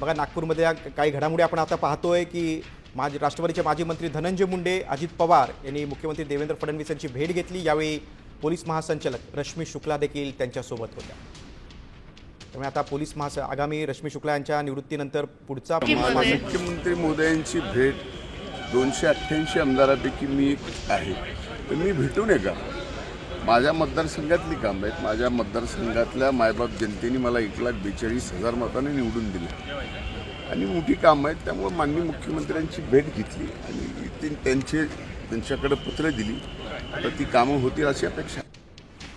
बघा नागपूरमध्ये या काही घडामोडी आपण आता पाहतोय की माजी राष्ट्रवादीचे माजी मंत्री धनंजय मुंडे अजित पवार यांनी मुख्यमंत्री देवेंद्र फडणवीस यांची भेट घेतली. यावेळी पोलीस महासंचालक रश्मी शुक्ला देखील त्यांच्यासोबत होत्या. त्यामुळे आता पोलीस महास आगामी रश्मी शुक्ला यांच्या निवृत्तीनंतर पुढचा मुख्यमंत्री मोदयांची भेट दोनशे अठ्ठ्याऐंशी आमदारापैकी मी एक आहे. तर मी भेटू नये का? माझ्या मतदारसंघातली कामं आहेत. माझ्या मतदारसंघातल्या मायबाप जनतेने मला एक लाख बेचाळीस हजार मताने निवडून दिले. आणि मोठी कामं आहेत. त्यामुळे माननीय मुख्यमंत्र्यांची भेट घेतली. आणि त्यांचे त्यांच्याकडे पत्र दिली. तर ती कामं होतील अशी अपेक्षा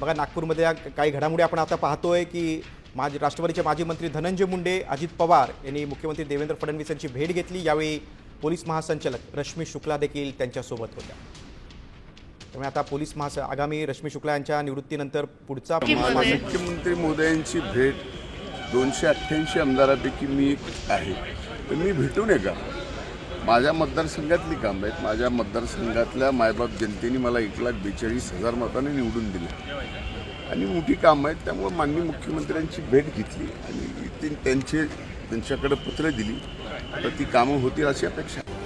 बघा नागपूरमध्ये या काही घडामोडी आपण आता पाहतोय की माजी राष्ट्रवादीचे माजी मंत्री धनंजय मुंडे अजित पवार यांनी मुख्यमंत्री देवेंद्र फडणवीस यांची भेट घेतली. यावेळी पोलीस महासंचालक रश्मी शुक्ला देखील त्यांच्यासोबत होत्या. त्यामुळे आता पोलीस महास आगामी रश्मी शुक्ला यांच्या निवृत्तीनंतर पुढचा मुख्यमंत्री मोदयांची भेट दोनशे अठ्ठ्याऐंशी आमदारापैकी मी एक आहे. तर मी भेटू नये का माझ्या मतदारसंघातली कामं आहेत. माझ्या मतदारसंघातल्या मायबाप जनतेने मला एक लाख बेचाळीस हजार मताने निवडून दिले. आणि मोठी कामं आहेत. त्यामुळे माननीय मुख्यमंत्र्यांची भेट घेतली. आणि ती त्यांचे त्यांच्याकडे पत्र दिली. तर ती कामं होतील अशी अपेक्षा आहे.